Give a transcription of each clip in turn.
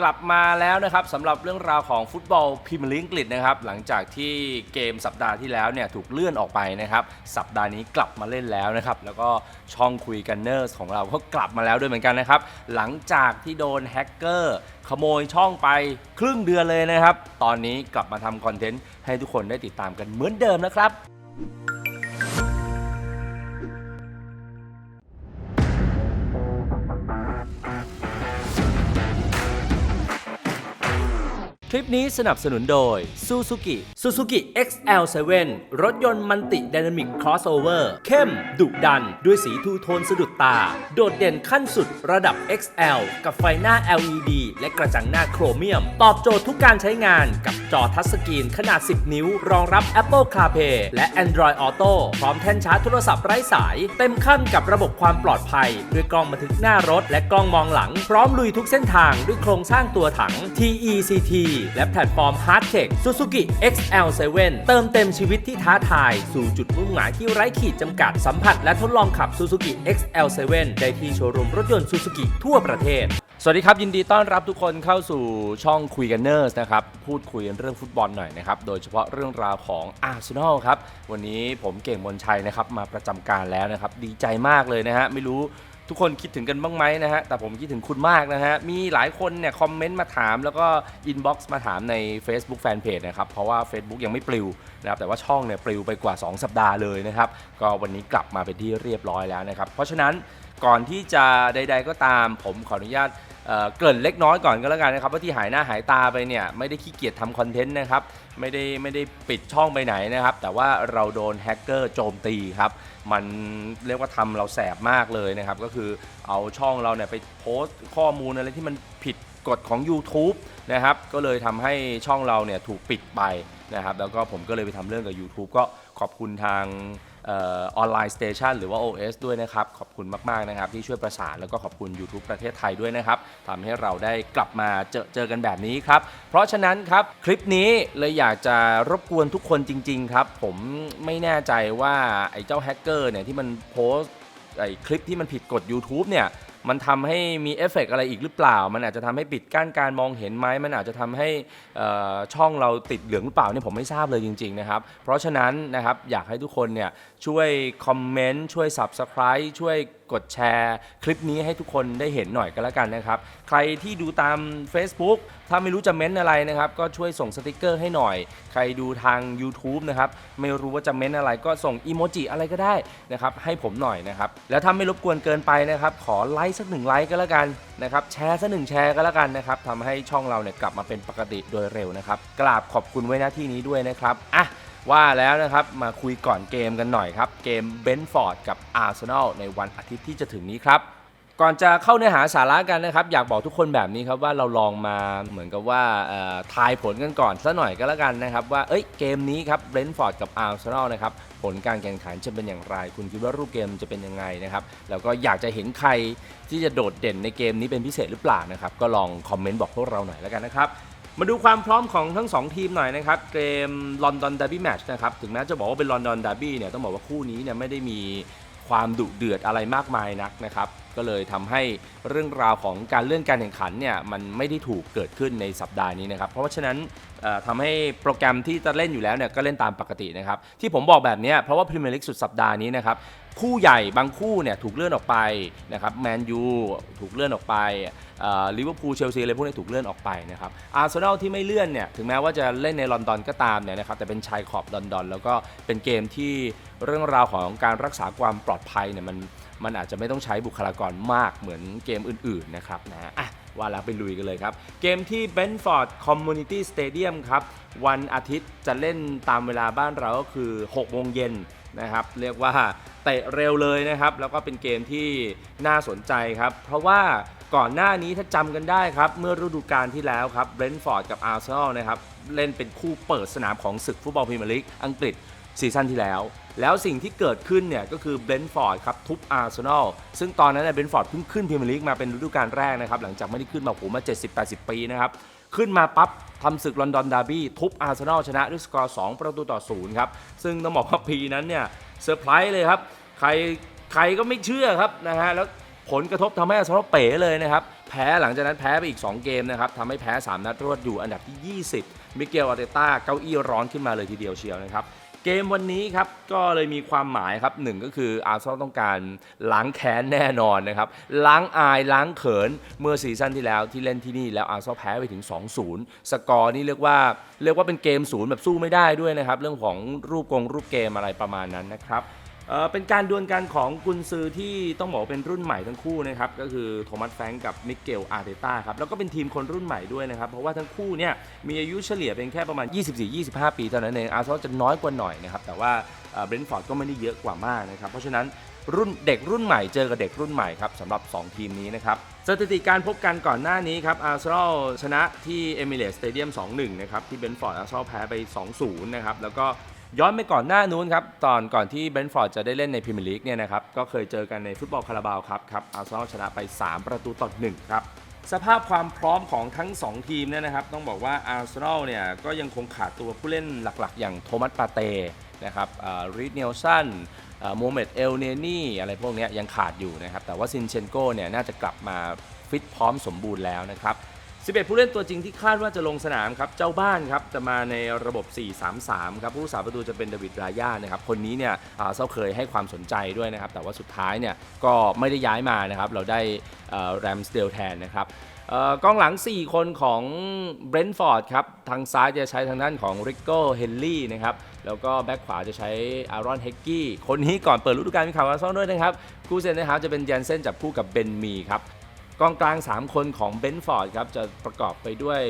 กลับมาแล้วนะครับสำหรับเรื่องราวของฟุตบอลพรีเมียร์ลีกอังกฤษนะครับหลังจากที่เกมสัปดาห์ที่แล้วเนี่ยถูกเลื่อนออกไปนะครับสัปดาห์นี้กลับมาเล่นแล้วนะครับแล้วก็ช่องคุยกันเนอร์สของเราก็กลับมาแล้วด้วยเหมือนกันนะครับหลังจากที่โดนแฮกเกอร์ขโมยช่องไปครึ่งเดือนเลยนะครับ ตอนนี้กลับมาทำคอนเทนต์ให้ทุกคนได้ติดตามกันเหมือนเดิมนะครับ คลิปนี้สนับสนุนโดย Suzuki Suzuki XL7 รถยนต์มันติด Dynamic Crossover เข้ม ดุดัน ด้วยสีทูโทนสะดุดตา โดดเด่นขั้นสุดระดับ XL กับไฟหน้า LED และกระจังหน้าโครเมียม ตอบโจทย์ทุกการใช้งานกับจอทัชสกรีนขนาด 10 นิ้ว รองรับ Apple CarPlay และ Android Auto พร้อมแท่นชาร์จโทรศัพท์ไร้สาย เต็มขั้นกับระบบความปลอดภัย ด้วยกล้องบันทึกหน้ารถ และกล้องมองหลัง พร้อมลุยทุกเส้นทางด้วยโครงสร้างตัวถัง TECT และแพลตฟอร์ม Hardtech Suzuki XL7 เติมเต็มชีวิตที่ท้าทาย สู่จุดมุ่งหมายที่ไร้ขีดจำกัดสัมผัสและทดลองขับ Suzuki XL7 ได้ที่โชว์รูมรถยนต์ Suzuki ทั่วประเทศ สวัสดีครับ ยินดีต้อนรับทุกคนเข้าสู่ช่องคุยกันเนอร์สนะครับ พูดคุยเรื่องฟุตบอลหน่อยนะครับ โดยเฉพาะเรื่องราวของอาร์เซนอลครับ วันนี้ผมเก่งมนชัยนะครับมาประจำการแล้วนะครับ ดีใจมากเลยนะฮะไม่รู้ ทุกคนคิดถึงกันบ้างไหมนะฮะ แต่ผมคิดถึงคุณมากนะฮะ มีหลายคนเนี่ยคอมเมนต์มาถามแล้วก็อินบ็อกซ์มาถามใน Facebook Fanpage นะครับ เพราะว่า Facebook ยังไม่ปลิวนะครับ แต่ว่าช่องเนี่ยปลิวไปกว่า 2 สัปดาห์เลยนะครับ ก็วันนี้กลับมาเป็นที่เรียบร้อยแล้วนะครับ เพราะฉะนั้นก่อนที่จะใด ๆ ก็ตามผมขออนุญาต เอ่อเกริ่นเล็กน้อยก่อนก็แล้วกันนะครับว่าที่หายหน้าหายตาไปเนี่ยไม่ได้ขี้เกียจทำคอนเทนต์นะครับไม่ได้ไม่ได้ปิดช่องไปไหนนะครับ แต่ว่าเราโดนแฮกเกอร์โจมตีครับมันเรียกว่าทำเราแสบมากเลยนะครับก็คือเอาช่องเราเนี่ยไปโพสต์ข้อมูลอะไรที่มันผิดกฎของ YouTube นะครับก็เลยทำให้ช่องเราเนี่ยถูกปิดไปนะครับแล้วก็ผมก็เลยไปทำเรื่องกับ YouTube ก็ขอบคุณทาง ออนไลน์สเตชันหรือว่า OS ด้วยนะครับ ขอบคุณมาก ๆ นะครับ ที่ช่วยประสานแล้วก็ขอบคุณ YouTube ประเทศไทยด้วยนะครับทำให้เราได้กลับมาเจอเจอกันแบบนี้ครับ เพราะฉะนั้นครับ คลิปนี้เลยอยากจะรบกวนทุกคนจริง ๆ ครับ ผมไม่แน่ใจว่าไอ้เจ้าแฮกเกอร์เนี่ยที่มันโพสไอ้คลิปที่มันผิดกฎ YouTube เนี่ยมันทำให้มีเอฟเฟกต์อะไรอีกหรือเปล่า มันอาจจะทำให้ปิดกั้นการมองเห็นไหม มันอาจจะทำให้อ่อช่องเราติดเหลืองหรือเปล่าเนี่ยผมไม่ทราบเลยจริงๆนะครับ เพราะฉะนั้นนะครับอยากให้ทุกคนเนี่ยช่วยคอมเมนต์ช่วย Subscribe ช่วยกดแชร์ คลิปนี้ให้ทุกคนได้เห็นหน่อยก็แล้วกันนะครับ ใครที่ดูตาม Facebook ถ้าไม่รู้จะเม้นอะไรนะครับ ก็ช่วยส่งสติกเกอร์ให้หน่อย ใครดูทาง YouTube นะครับ ไม่รู้ว่าจะเม้นอะไรก็ส่งอีโมจิอะไรก็ได้นะครับ ให้ผมหน่อยนะครับ แล้วถ้าไม่รบกวนเกินไปนะครับ ขอไลค์สักหนึ่งไลค์ก็แล้วกันนะครับ แชร์สักหนึ่งแชร์ก็แล้วกันนะครับทำให้ช่องเราเนี่ยกลับมาเป็นปกติโดยเร็วนะครับ กราบขอบคุณไว้หน้าที่นี้ด้วยนะครับ อะ ว่าแล้วนะครับมาคุยก่อนเกมกันหน่อยครับ เกมเบนฟอร์ดกับอาร์เซนอลในวันอาทิตย์ที่จะถึงนี้ครับ ก่อนจะเข้าเนื้อหาสาระกันนะครับ อยากบอกทุกคนแบบนี้ครับว่าเราลองมาเหมือนกับว่าเอ่อทายผลกันก่อนสักหน่อยก็แล้วกันนะครับ ว่าเอ้ยเกมนี้ครับเบนฟอร์ดกับอาร์เซนอลนะครับผลการแข่งขันจะเป็นอย่างไร คุณคิดว่ารูปเกมจะเป็นยังไงนะครับแล้วก็อยากจะเห็นใครที่จะโดดเด่นในเกมนี้เป็นพิเศษหรือเปล่านะครับก็ลองคอมเมนต์บอกพวกเราหน่อยแล้วกันนะครับ มาดูความพร้อมของทั้ง 2 ทีมหน่อยนะครับ เกมลอนดอนด r b บี้แมตช์นะครับ ถึงแม้จะบอกว่าเป็นลอนดอนด r b บี้เนี่ย ต้องบอกว่าคู่นี้เนี่ยไม่ได้มีความดุเดือดอะไรมากมายนักนะครับ ก็เลยทำให้เรื่องราวของการเลื่อนการแข่งขันเนี่ยมันไม่ได้ถูกเกิดขึ้นในสัปดาห์นี้นะครับ เพราะฉะนั้นเอ่อทำให้โปรแกรมที่จะเล่นอยู่แล้วเนี่ยก็เล่นตามปกตินะครับ ที่ผมบอกแบบเนี้ยเพราะว่าพรีเมียร์ลีกสุดสัปดาห์นี้นะครับ คู่ใหญ่บางคู่เนี่ยถูกเลื่อนออกไปนะครับแมนยูถูกเลื่อนออกไปลิเวอร์พูลเชลซีอะไรพวกนี้ถูกเลื่อนออกไปนะครับอาร์เซนอลที่ไม่เลื่อนเนี่ยถึงแม้ว่าจะเล่นในลอนดอนก็ตามเนี่ยนะครับแต่เป็นชายขอบลอนดอน แล้วก็เป็นเกมที่เรื่องราวของการรักษาความปลอดภัยเนี่ยมันมันอาจจะไม่ต้องใช้บุคลากรมากเหมือนเกมอื่นๆนะครับนะอะว่าแล้วไปลุยกันเลยครับ เกมที่ Benford Community Stadium ครับ วันอาทิตย์จะเล่นตามเวลาบ้านเราก็คือ 6 โมงเย็น นะครับ เรียกว่าเตะเร็วเลยนะครับ แล้วก็เป็นเกมที่น่าสนใจครับ เพราะว่าก่อนหน้านี้ถ้าจำกันได้ครับ เมื่อฤดูกาลที่แล้วครับเบรนท์ฟอร์ดกับอาร์เซนอลนะครับ เล่นเป็นคู่เปิดสนามของศึกฟุตบอลพรีเมียร์ลีกอังกฤษซีซั่นที่แล้ว แล้วสิ่งที่เกิดขึ้นเนี่ยก็คือเบรนท์ฟอร์ดครับทุบอาร์เซนอลซึ่งตอนนั้นเนยเบรนท์ฟอร์ดเพิ่งขึ้นพรีเมียร์ลีกมาเป็นฤดูกาลแรกนะครับหลังจากไม่ได้ขึ้นมาโหมา 70-80 ปีนะครับ ขึ้นมาปั๊บทำศึกลอนดอนดาร์บี้ทุบอาร์เซนอลชนะด้วยสกอร์2ประตูต่อ0ครับ ซึ่งต้องบอกว่าปีนั้นเนี่ยเซอร์ไพรส์เลยครับ ใครใครก็ไม่เชื่อครับนะฮะแล้วผลกระทบทำให้อาร์เซนอลเป๋เลยนะครับ แพ้หลังจากนั้นแพ้ไปอีก 2 เกมนะครับทำให้แพ้ 3 นัดรวดอยู่อันดับที่ 20 มิเกลอาร์เตต้าเก้าอี้ร้อนขึ้นมาเลยทีเดียวเชียวนะครับ เกมวันนี้ครับก็เลยมีความหมายครับหนึ่งก็คืออาร์เซนอลต้องการล้างแค้นแน่นอนนะครับล้างอายล้างเขินเมื่อซีซั่นที่แล้วที่เล่นที่นี่แล้วอาร์เซนอลแพ้ไปถึง 2-0 สกอร์นี่เรียกว่าเรียกว่าเป็นเกมศูนย์แบบสู้ไม่ได้ด้วยนะครับเรื่องของรูปกงรูปเกมอะไรประมาณนั้นนะครับ เป็นการดวลกันของกุนซือที่ต้องบอกเป็นรุ่นใหม่ทั้งคู่นะครับก็คือโทมัสแฟงกับมิเกลอาร์เตต้าครับแล้วก็เป็นทีมคนรุ่นใหม่ด้วยนะครับเพราะว่าทั้งคู่เนี่ยมีอายุเฉลี่ยเป็นแค่ประมาณ 24-25 ปีเท่านั้นเองอาร์เซนอลจะน้อยกว่าหน่อยนะครับแต่ว่าเบรนท์ฟอร์ดก็ไม่ได้เยอะกว่ามากนะครับเพราะฉะนั้นรุ่นเด็กรุ่นใหม่เจอกับเด็กรุ่นใหม่ครับสำหรับ 2 ทีมนี้นะครับสถิติการพบกันก่อนหน้านี้ครับอาร์เซนอลชนะที่เอมิเรตสเตเดียม2-1 นะครับที่เบนท์ฟอร์ดอาร์เซนอลแพ้ไป 2-0 นะครับแล้วก็ ย้อนไปก่อนหน้านู้นครับ ตอนก่อนที่เบรนท์ฟอร์ดจะได้เล่นในพรีเมียร์ลีกเนี่ยนะครับ ก็เคยเจอกันในฟุตบอลคาราบาวครับครับอาร์เซนอลชนะไป 3 ประตูต่อ1ครับ สภาพความพร้อมของทั้ง 2 ทีมเนี่ยนะครับ ต้องบอกว่าอาร์เซนอลเนี่ยก็ยังคงขาดตัวผู้เล่นหลักๆ อย่างโทมัสปาเต้นะครับรีดเนลสันโมเมดเอลเนนี่อะไรพวกนี้ยยังขาดอยู่นะครับ แต่ว่าซินเชนโกเนี่ยน่าจะกลับมาฟิตพร้อมสมบูรณ์แล้วนะครับ 11 ผู้เล่นตัวจริงที่คาดว่าจะลงสนามครับ เจ้าบ้านครับ จะมาในระบบ 4-3-3 ครับ ผู้รักษาประตูจะเป็นเดวิดรายานะครับ คนนี้เนี่ยเซาเคยให้ความสนใจด้วยนะครับ แต่ว่าสุดท้ายเนี่ยก็ไม่ได้ย้ายมานะครับ เราได้แรมสเดลแทนนะครับเอ่อกองหลัง 4 คนของเบรนท์ฟอร์ดครับ ทางซ้ายจะใช้ทางด้านของริกโก้เฮนรี่นะครับ แล้วก็แบ็คขวาจะใช้อารอนเฮกกี้ คนนี้ก่อนเปิดฤดูกาลมีข่าวมาซ่อนด้วยนะครับ คู่เซนนะครับจะเป็นแยนเซนจับคู่กับเบนมีครับ กองกลาง 3 คนของเบนฟอร์ดครับจะประกอบไปด้วย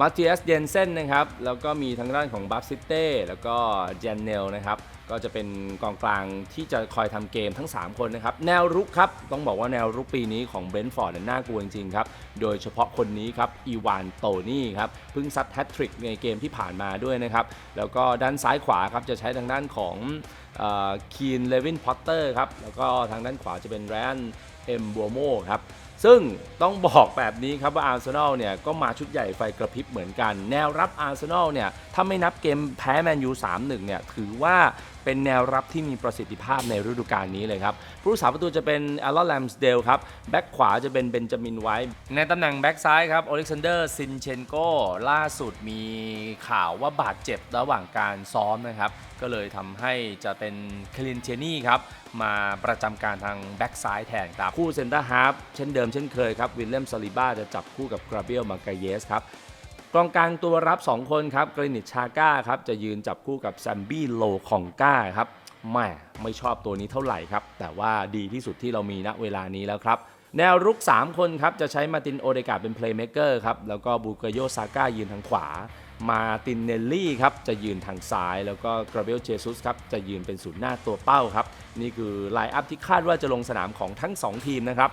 มาเทียสเยนเซนนะครับ แล้วก็มีทางด้านของบัฟซิเต้แล้วก็เจนเนลนะครับ ก็จะเป็นกองกลางที่จะคอยทำเกมทั้ง 3 คนนะครับ แนวรุกครับ ต้องบอกว่าแนวรุกปีนี้ของเบนฟอร์ดน่ากลัวจริงๆครับ โดยเฉพาะคนนี้ครับ อีวานโตนี่ครับ เพิ่งซัดแฮตทริกในเกมที่ผ่านมาด้วยนะครับ แล้วก็ด้านซ้ายขวาครับ จะใช้ทางด้านของคีนเลวินพอตเตอร์ครับแล้วก็ทางด้านขวาจะเป็นแรนเอ็มบัวโมครับ ซึ่งต้องบอกแบบนี้ครับว่าอาร์เซนอลเนี่ยก็มาชุดใหญ่ไฟกระพริบเหมือนกัน แนวรับอาร์เซนอลเนี่ยถ้าไม่นับเกมแพ้แมนยู3-1เนี่ยถือว่า เป็นแนวรับที่มีประสิทธิภาพในฤดูกาลนี้เลยครับผู้รักษาประตูจะเป็นอลลอนแลมสเดลครับแบ็กขวาจะเป็นเบนจามินไวท์ในตำแหน่งแบ็กซ้ายครับโอเล็กซานเดอร์ซินเชนโกล่าสุดมีข่าวว่าบาดเจ็บระหว่างการซ้อมนะครับ ก็เลยทำให้จะเป็นคลินเชนี่ครับมาประจำการทางแบ็กซ้ายแทนครับคู่เซนเตอร์ฮาร์ฟเช่นเดิมเช่นเคยครับวิลเลียมซาลิบ้าจะจับคู่กับกราเบียลมาเกเยสครับ กองกลางตัวรับ 2 คนครับกรินิตชาก้าครับจะยืนจับคู่กับแซมบี้โลคองก้าครับแม่ไม่ชอบตัวนี้เท่าไหร่ครับ แต่ว่าดีที่สุดที่เรามีณเวลานี้แล้วครับ แนวรุก 3 คนครับ จะใช้มาตินโอเดกาเป็นเพลย์เม k เกอร์ครับ แล้วก็บูเกโยซาก้ายืนทางขวา มาตินเนลลี่ครับ จะยืนทางซ้าย แล้วก็กราเบลเจซุสครับ จะยืนเป็นศูนย์หน้าตัวเป้าครับ นี่คือไลน์อัพที่คาดว่าจะลงสนามของทั้ง 2 ทีมนะครับ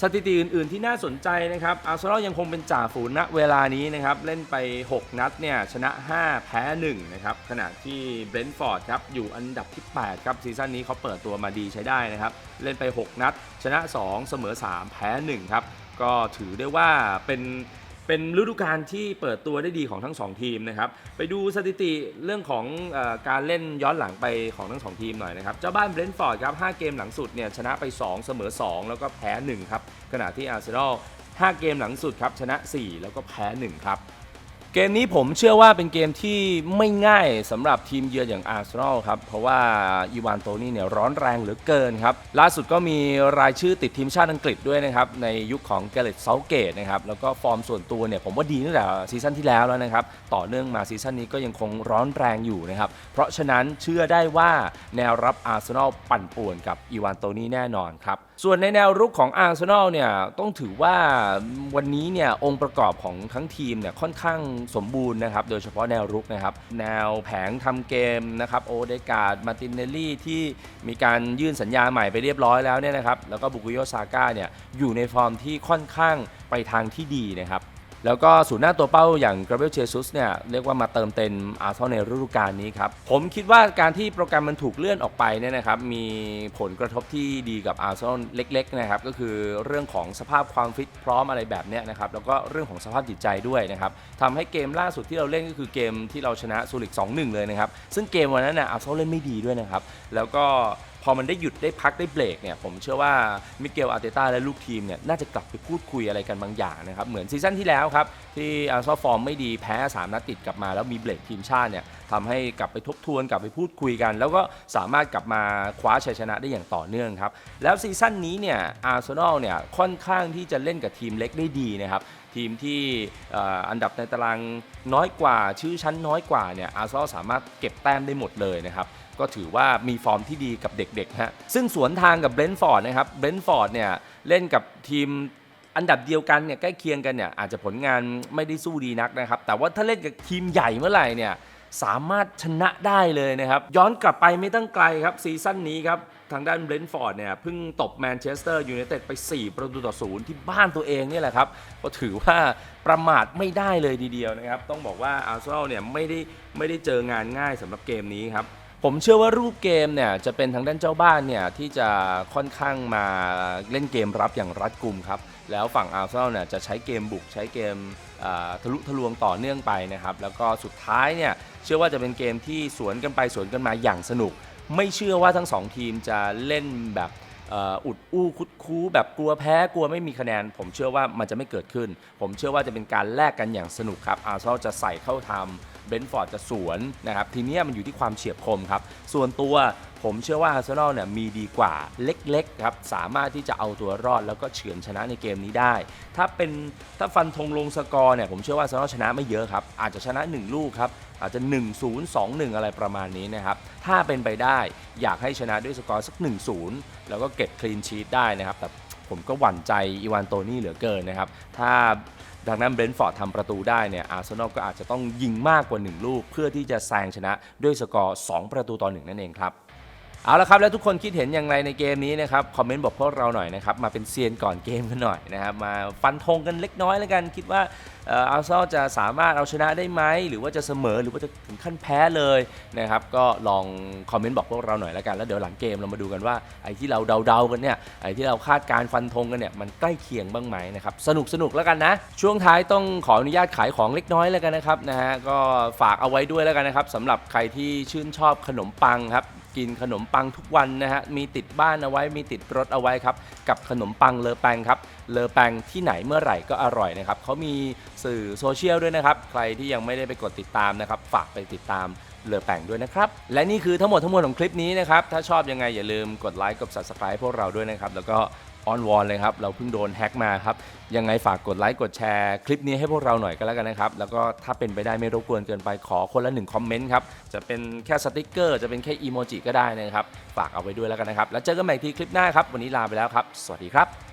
สถิติอื่น ๆ ที่น่าสนใจนะครับ อาร์เซนอลยังคงเป็นจ่าฝูงณเวลานี้นะครับ เล่นไป 6 นัดเนี่ยชนะ 5 แพ้ 1 นะครับ ขณะที่เบรนท์ฟอร์ดครับ อยู่อันดับที่ 8 ครับ ซีซั่นนี้เขาเปิดตัวมาดีใช้ได้นะครับ เล่นไป 6 นัด ชนะ 2 เสมอ 3 แพ้ 1 ครับ ก็ถือได้ว่าเป็น เป็นฤดูกาลที่เปิดตัวได้ดีของทั้ง 2 ทีมนะครับ ไปดูสถิติเรื่องของออการเล่นย้อนหลังไปของทั้ง 2 ทีมหน่อยนะครับ เจ้าบ้านเบรนท์ฟอร์ดครับ 5 เกมหลังสุดเนี่ยชนะไป 2 เสมอ 2 แล้วก็แพ้ 1 ครับ ขณะที่อาร์เซนอล 5 เกมหลังสุดครับชนะ 4 แล้วก็แพ้ 1 ครับ เกมนี้ผมเชื่อว่าเป็นเกมที่ไม่ง่ายสำหรับทีมเยือนอย่างอาร์เซนอลครับ เพราะว่าอีวานโตนี่เนี่ยร้อนแรงเหลือเกินครับ ล่าสุดก็มีรายชื่อติดทีมชาติอังกฤษด้วยนะครับ ในยุคของเกเรตเซาเกตนะครับ แล้วก็ฟอร์มส่วนตัวเนี่ยผมว่าดีตั้งแต่ซีซั่นที่แล้วแล้วนะครับ ต่อเนื่องมาซีซั่นนี้ก็ยังคงร้อนแรงอยู่นะครับ เพราะฉะนั้นเชื่อได้ว่าแนวรับอาร์เซนอลปั่นป่วนกับอีวานโตนี่แน่นอนครับ ส่วนในแนวรุกของอาร์เซนอลเนี่ยต้องถือว่าวันนี้เนี่ยองค์ประกอบของทั้งทีมเนี่ยค่อนข้างสมบูรณ์นะครับโดยเฉพาะแนวรุกนะครับแนวแผงทำเกมนะครับโอเดกาดมาตินเนลลี่ที่มีการยื่นสัญญาใหม่ไปเรียบร้อยแล้วเนี่ยนะครับแล้วก็บุกุโยซาก้าเนี่ยอยู่ในฟอร์มที่ค่อนข้างไปทางที่ดีนะครับ แล้วก็ศูนย์หน้าตัวเป้าอย่างกราเบลเจซุสเนี่ยเรียกว่ามาเติมเต็มอาร์เซนอลในฤดูกาลนี้ครับ ผมคิดว่าการที่โปรแกรมมันถูกเลื่อนออกไปเนี่ยนะครับมีผลกระทบที่ดีกับอาร์เซนอลเล็กๆนะครับก็คือเรื่องของสภาพความฟิตพร้อมอะไรแบบเนี้ยนะครับแล้วก็เรื่องของสภาพจิตใจด้วยนะครับทำให้เกมล่าสุดที่เราเล่นก็คือเกมที่เราชนะซูริก2-1 เลยนะครับซึ่งเกมวันนั้นน่ะอาร์เซนอลเล่นไม่ดีด้วยนะครับแล้วก็ พอมันได้หยุดได้พักได้เบรกเนี่ยผมเชื่อว่ามิเกลอาร์เตต้าและลูกทีมเนี่ยน่าจะกลับไปพูดคุยอะไรกันบางอย่างนะครับ เหมือนซีซั่นที่แล้วครับ ที่อาร์เซนอลฟอร์มไม่ดีแพ้ 3 นัดติดกลับมา แล้วมีเบรกทีมชาติเนี่ยทำให้กลับไปทบทวนกลับไปพูดคุยกัน แล้วก็สามารถกลับมาคว้าชัยชนะได้อย่างต่อเนื่องครับแล้วซีซั่นนี้เนี่ยอาร์เซนอลเนี่ยค่อนข้างที่จะเล่นกับทีมเล็กได้ดีนะครับ ทีมที่อันดับในตารางน้อยกว่า ชื่อชั้นน้อยกว่าเนี่ยอาร์เซนอลสามารถเก็บแต้มได้หมดเลยนะครับก็ถือว่ามีฟอร์มที่ดีกับเด็กๆฮะซึ่งสวนทางกับเบรนท์ฟอร์ดนะครับเบรนท์ฟอร์ดเนี่ยเล่นกับทีมอันดับเดียวกันเนี่ยใกล้เคียงกันเนี่ยอาจจะผลงานไม่ได้สู้ดีนักนะครับ แต่ว่าถ้าเล่นกับทีมใหญ่เมื่อไหร่เนี่ยสามารถชนะได้เลยนะครับ ย้อนกลับไปไม่ตั้งไกลครับซีซั่นนี้ครับ ทางด้านเบรนท์ฟอร์ดเนี่ยเพิ่งตบแมนเชสเตอร์ยูไนเต็ดไป 4 ประตูต่อศูนย์ที่บ้านตัวเองเนี่แหละครับ ก็ถือว่าประมาทไม่ได้เลยทีเดียวนะครับ ต้องบอกว่าอาร์เซนอลเนี่ยไม่ได้ไม่ได้เจองานง่ายสำหรับเกมนี้ครับผมเชื่อว่ารูปเกมเนี่ยจะเป็นทางด้านเจ้าบ้านเนี่ยที่จะค่อนข้างมาเล่นเกมรับอย่างรัดกุมครับ แล้วฝั่งอาร์เซนอลเนี่ยจะใช้เกมบุกใช้เกมทะลุทะลวงต่อเนื่องไปนะครับ แล้วก็สุดท้ายเนี่ยเชื่อว่าจะเป็นเกมที่สวนกันไปสวนกันมาอย่างสนุก ไม่เชื่อว่าทั้งสองทีมจะเล่นแบบอุดอู้คุดคู้แบบกลัวแพ้กลัวไม่มีคะแนน ผมเชื่อว่ามันจะไม่เกิดขึ้น ผมเชื่อว่าจะเป็นการแลกกันอย่างสนุกครับอาร์เซนอลจะใส่เข้าทำ เบนฟอร์ดจะสวนนะครับทีนี้มันอยู่ที่ความเฉียบคมครับ ส่วนตัวผมเชื่อว่าอาร์เซนอลเนี่ยมีดีกว่าเล็กๆครับสามารถที่จะเอาตัวรอดแล้วก็เฉือนชนะในเกมนี้ได้ ถ้าเป็นถ้าฟันธงลงสกอร์เนี่ยผมเชื่อว่าอาร์เซนอลชนะไม่เยอะครับ อาจจะชนะ 1 ลูกครับอาจจะ 1 0 2 1 อะไรประมาณนี้นะครับ ถ้าเป็นไปได้อยากให้ชนะด้วยสกอร์สัก 1 0 แล้วก็เก็บคลีนชีตได้นะครับ แต่ผมก็หวั่นใจอีวานโตนี่เหลือเกินนะครับ ถ้า ดังนั้นเบรนท์ฟอร์ดทำประตูได้เนี่ยอาร์เซนอลก็อาจจะต้องยิงมากกว่า 1 ลูก เพื่อที่จะแซงชนะด้วยสกอร์ 2 ประตูต่อ1นั่นเองครับ เอาละครับแล้วทุกคนคิดเห็นอย่างไรในเกมนี้นะครับคอมเมนต์บอกพวกเราหน่อยนะครับมาเป็นเซียนก่อนเกมกันหน่อยนะครับมาฟันธงกันเล็กน้อยแล้วกันคิดว่าอาร์เซนอลจะสามารถเอาชนะได้ไหมหรือว่าจะเสมอหรือว่าจะถึงขั้นแพ้เลยนะครับก็ลองคอมเมนต์บอกพวกเราหน่อยแล้วกันแล้วเดี๋ยวหลังเกมเรามาดูกันว่าไอ้ที่เราเดาๆกันเนี่ยไอ้ที่เราคาดการฟันธงกันเนี่ยมันใกล้เคียงบ้างไหมนะครับสนุกสนุกแล้วกันนะ ช่วงท้ายต้องขออนุญาตขายของเล็กน้อยแล้วกันนะครับนะฮะก็ฝากเอาไว้ด้วยแล้วกันนะครับสำหรับใครที่ชื่นชอบขนมปังครับ กินขนมปังทุกวันนะฮะ มีติดบ้านเอาไว้ มีติดรถเอาไว้ครับ กับขนมปังเลอแปงครับ เลอแปงที่ไหนเมื่อไหร่ก็อร่อยนะครับ เขามีสื่อโซเชียลด้วยนะครับ ใครที่ยังไม่ได้ไปกดติดตามนะครับ ฝากไปติดตามเลอแปงด้วยนะครับ และนี่คือทั้งหมดทั้งมวลของคลิปนี้นะครับ ถ้าชอบยังไงอย่าลืมกดไลค์ กด subscribe พวกเราด้วยนะครับ แล้วก็ ออนวอนเลยครับ เราเพิ่งโดนแฮ็กมาครับ ยังไงฝากกดไลค์กดแชร์คลิปนี้ให้พวกเราหน่อยก็แล้วกันนะครับ แล้วก็ถ้าเป็นไปได้ไม่รบกวนเกินไปขอคนละหนึ่งคอมเมนต์ครับ จะเป็นแค่สติกเกอร์จะเป็นแค่อีโมจิก็ได้นะครับ ฝากเอาไว้ด้วยแล้วกันนะครับ แล้วเจอกันใหม่ที่คลิปหน้าครับ วันนี้ลาไปแล้วครับ สวัสดีครับ